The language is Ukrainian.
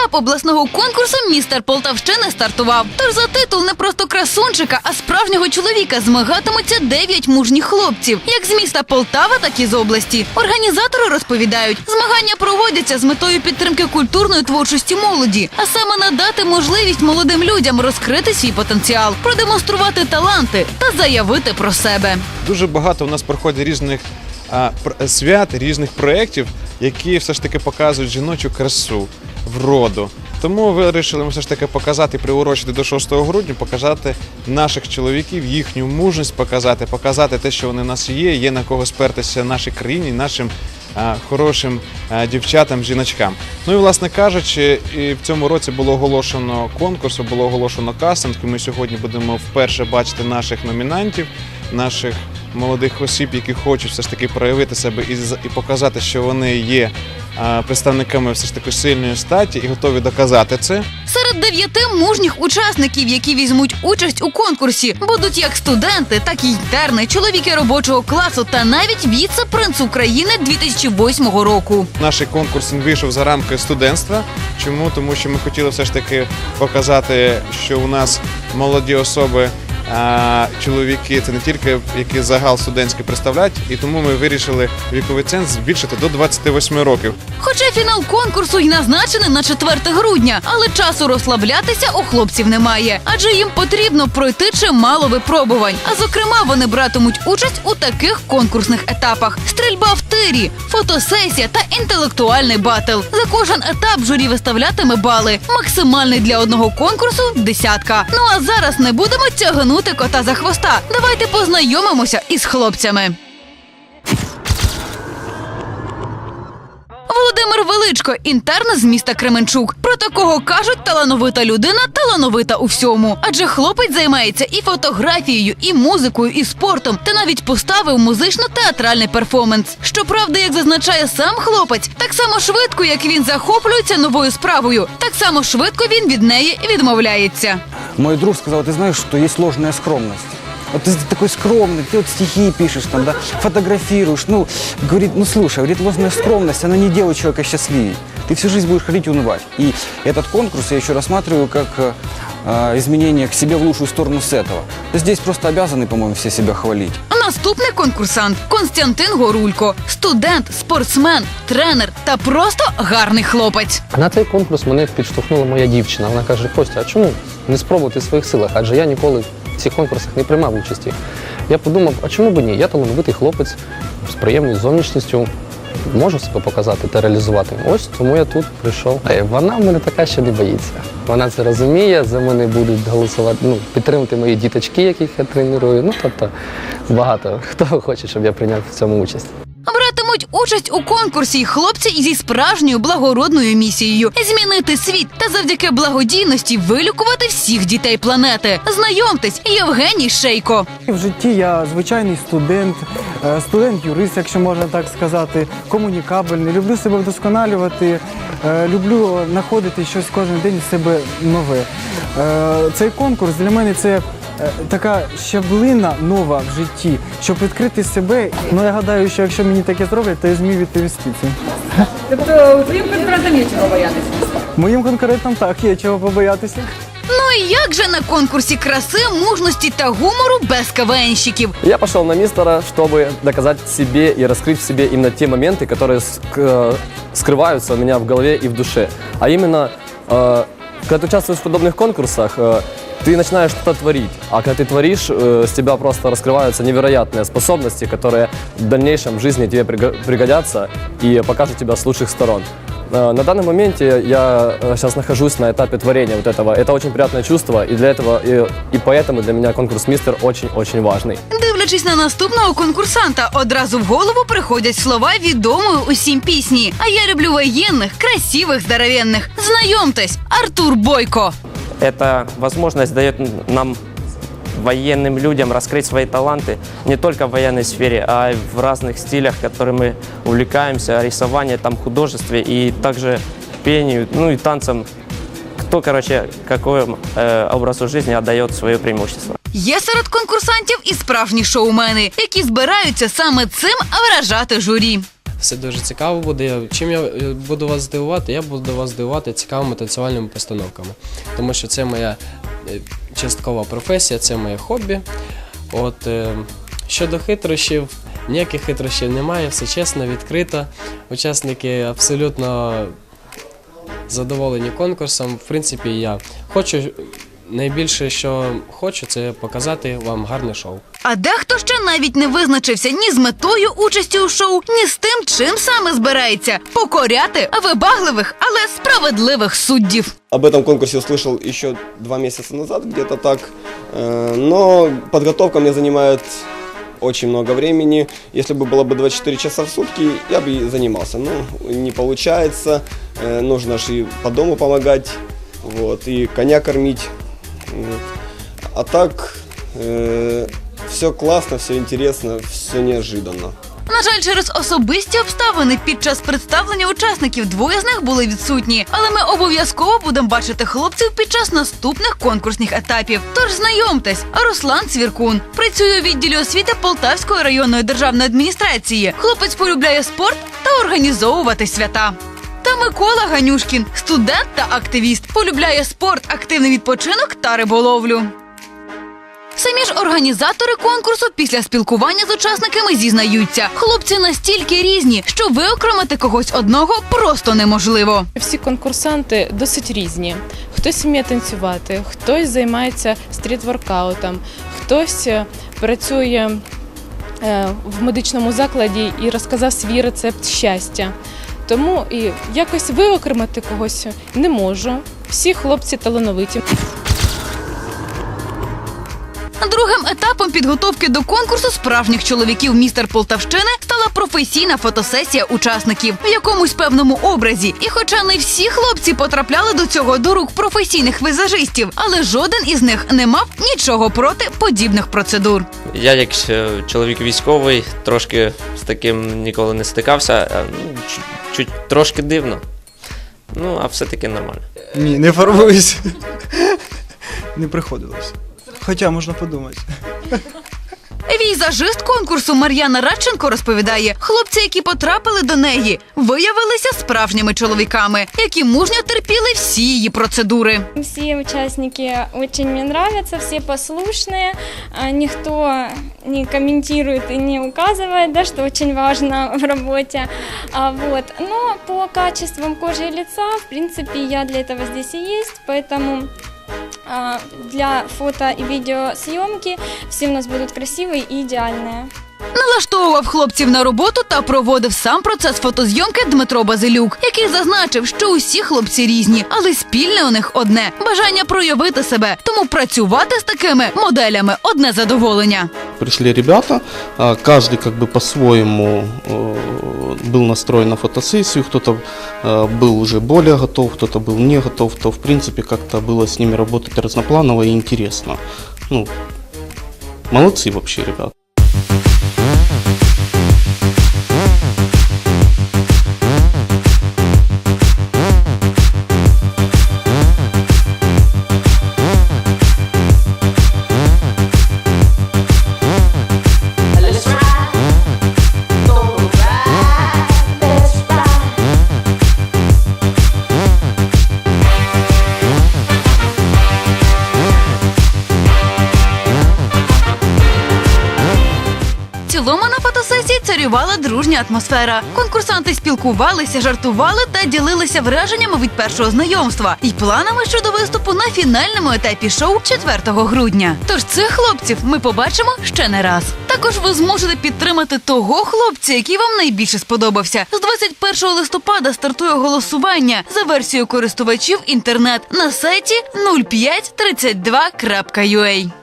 етап обласного конкурсу містер Полтавщини стартував. Тож за титул не просто красунчика, а справжнього чоловіка змагатимуться дев'ять мужніх хлопців, як з міста Полтава, так і з області. Організатори розповідають, змагання проводяться з метою підтримки культурної творчості молоді, а саме надати можливість молодим людям розкрити свій потенціал, продемонструвати таланти та заявити про себе. Дуже багато у нас проходить різних а, свят, різних проєктів, які все ж таки показують жіночу красу, вроду. Тому вирішили ми все ж таки показати, приурочити до 6 грудня, показати наших чоловіків, їхню мужність показати, показати те, що вони в нас є, є на кого спертися нашій країні, нашим а, хорошим а, дівчатам, жіночкам. Ну і власне кажучи, і в цьому році було оголошено конкурс, було оголошено кастинг. і Ми сьогодні будемо вперше бачити наших номінантів, наших молодих осіб, які хочуть все ж таки проявити себе і, і показати, що вони є представниками все ж таки сильної статі і готові доказати це. Серед дев'яти мужніх учасників, які візьмуть участь у конкурсі, будуть як студенти, так і інтерни, чоловіки робочого класу та навіть віце-принц України 2008 року. Наш конкурс він вийшов за рамки студентства. Чому? Тому що ми хотіли все ж таки показати, що у нас молоді особи. А чоловіки це не тільки які загал студентський представляють, і тому ми вирішили віковий ценз збільшити до 28 років. Хоча фінал конкурсу й назначений на 4 грудня, але часу розслаблятися у хлопців немає, адже їм потрібно пройти чимало випробувань. А зокрема, вони братимуть участь у таких конкурсних етапах: стрільба в тирі, фотосесія та інтелектуальний батл. За кожен етап журі виставлятиме бали. Максимальний для одного конкурсу десятка. Ну а зараз не будемо тягнути кота за хвоста. Давайте познайомимося із хлопцями. Володимир Величко, інтерн з міста Кременчук. Про такого кажуть, талановита людина талановита у всьому. Адже хлопець займається і фотографією, і музикою, і спортом, та навіть поставив музично-театральний перформанс. Щоправда, як зазначає сам хлопець, так само швидко, як він захоплюється новою справою, так само швидко він від неї відмовляється Мой друг сказал, ты знаешь, что есть ложная скромность. Вот ты такой скромный, ты вот стихи пишешь, там, да, фотографируешь. Ну, говорит, ну слушай, говорит, ложная скромность, она не делает человека счастливее. Ты всю жизнь будешь ходить и унывать. И этот конкурс я еще рассматриваю как э, э, изменение к себе в лучшую сторону с этого. Здесь просто обязаны, по-моему, все себя хвалить. А Наступний конкурсант Константин Горулько, студент, спортсмен, тренер та просто гарний хлопець. А на цей конкурс мене підштовхнула моя дівчина. Вона каже: Костя, а чому не спробувати в своїх силах? Адже я ніколи в цих конкурсах не приймав участі. Я подумав, а чому б ні? Я талановитий хлопець з приємною зовнішністю. Можу себе показати та реалізувати. Ось тому я тут прийшов. Вона в мене така, що не боїться. Вона це розуміє, за мене будуть голосувати, ну, підтримувати мої діточки, яких я треную. Ну тобто багато хто хоче, щоб я прийняв в цьому участь. Братимуть участь у конкурсі хлопці зі справжньою благородною місією змінити світ та завдяки благодійності вилікувати всіх дітей планети. Знайомтесь, Євгеній Шейко. В житті я звичайний студент, е, студент-юрист, якщо можна так сказати, комунікабельний. Люблю себе вдосконалювати, е, люблю знаходити щось кожен день в себе нове. Е, Цей конкурс для мене це така щаблина нова в житті, щоб відкрити себе. Ну я гадаю, що якщо мені таке зроблять, то я змію відповісти цим. Тобто твоїм конкурентам є чого боятися. Моїм конкурентам так є чого побоятися. Ну і як же на конкурсі краси, мужності та гумору без КВНщиків? Я пошел на мистера, чтобы доказать себе и раскрыть в себе именно те моменты, которые ск- э, скрываются у меня в голове и в душе. А именно, э, когда ты участвуешь в подобных конкурсах, э, ты начинаешь что-то творить. А когда ты творишь, э, с тебя просто раскрываются невероятные способности, которые в дальнейшем в жизни тебе приго- пригодятся и покажут тебя с лучших сторон. Э, На данном моменте я сейчас нахожусь на этапе творения вот этого. Это очень приятное чувство, и для этого, и, и поэтому для меня конкурс «Мистер» очень-очень важный. Дивлячись на наступного конкурсанта, одразу в голову приходять слова відомої усім пісні. А я люблю воєнних, красивих, здоровенних. Знайомтесь, Артур Бойко. Эта возможность дает нам, военным людям, раскрыть свои таланты не только в военной сфере, а и в разных стилях, которыми мы увлекаемся, рисование, там, художестве и также пению, ну и танцам. Кто, короче, какой э, образу жизни отдает свое преимущество. Є серед конкурсантів і справжні шоумени, які збираються саме цим вражати журі. все дуже цікаво буде. Чим я е, буду вас здивувати? Я буду вас здивувати цікавими танцювальними постановками, тому що це моя е, часткова професія, це моє хобі. От е, щодо хитрощів, ніяких хитрощів немає, все чесно, відкрито. Учасники абсолютно задоволені конкурсом. В принципі, я хочу найбільше, що хочу, це показати вам гарне шоу. А дехто ще навіть не визначився ні з метою участі у шоу, ні з тим, чим саме збирається покоряти вибагливих, але справедливих суддів. Об этом конкурсе услышал еще два месяца назад, где-то так. Э, Но подготовка мне занимает очень много времени. Если бы было бы 24 часа в сутки, я бы и занимался. Но не получается. Э, Нужно же и по дому помогать, вот, и коня кормить. А так все классно, все интересно, все неожиданно. На жаль, через особисті обставини під час представлення учасників двоє з них були відсутні. Але ми обов'язково будемо бачити хлопців під час наступних конкурсних етапів. Тож знайомтесь, Руслан Цвіркун працює у відділі освіти Полтавської районної державної адміністрації. Хлопець полюбляє спорт та організовувати свята. Микола Ганюшкін, студент та активіст, полюбляє спорт, активний відпочинок та риболовлю. Самі ж організатори конкурсу після спілкування з учасниками зізнаються, хлопці настільки різні, що виокремити когось одного просто неможливо. Всі конкурсанти досить різні. Хтось вміє танцювати, хтось займається стріт-воркаутом, хтось е, працює е, в медичному закладі і розказав свій рецепт щастя. Тому і якось виокремити когось не можу. Всі хлопці талановиті. Другим етапом підготовки до конкурсу справжніх чоловіків містер Полтавщини стала професійна фотосесія учасників в якомусь певному образі. І хоча не всі хлопці потрапляли до цього до рук професійних візажистів, але жоден із них не мав нічого проти подібних процедур. Я, як чоловік військовий, трошки з таким ніколи не стикався. Ну, чуть, чуть трошки дивно. Ну, а все-таки нормально. Ні, не фарбуюсь. Не приходилось. Хоча можна подумати. Візажист конкурсу Мар'яна Радченко розповідає, хлопці, які потрапили до неї, виявилися справжніми чоловіками, які мужньо терпіли всі її процедури. Все участники очень мне нравятся, все послушные, а, никто не комментирует и не указывает, да, что очень важно в работе. А, вот. Но по качествам кожи и лица, в принципе, я для этого здесь и есть, поэтому а, для фото и видеосъемки все у нас будут красивые и идеальные. Налаштовував хлопців на роботу та проводив сам процес фотозйомки Дмитро Базилюк, який зазначив, що усі хлопці різні, але спільне у них одне бажання проявити себе. Тому працювати з такими моделями одне задоволення. Пришли ребята, а, каждый как бы по-своему э, был настроен на фотосессию, кто-то э, был уже более готов, кто-то был не готов, то в принципе как-то было с ними работать разнопланово и интересно. Ну, молодцы вообще ребята. Цілому на фотосесії царювала дружня атмосфера. Конкурсанти спілкувалися, жартували та ділилися враженнями від першого знайомства і планами щодо виступу на фінальному етапі шоу 4 грудня. Тож цих хлопців ми побачимо ще не раз. Також ви зможете підтримати того хлопця, який вам найбільше сподобався. З 21 листопада стартує голосування за версією користувачів інтернет на сайті 0532.ua.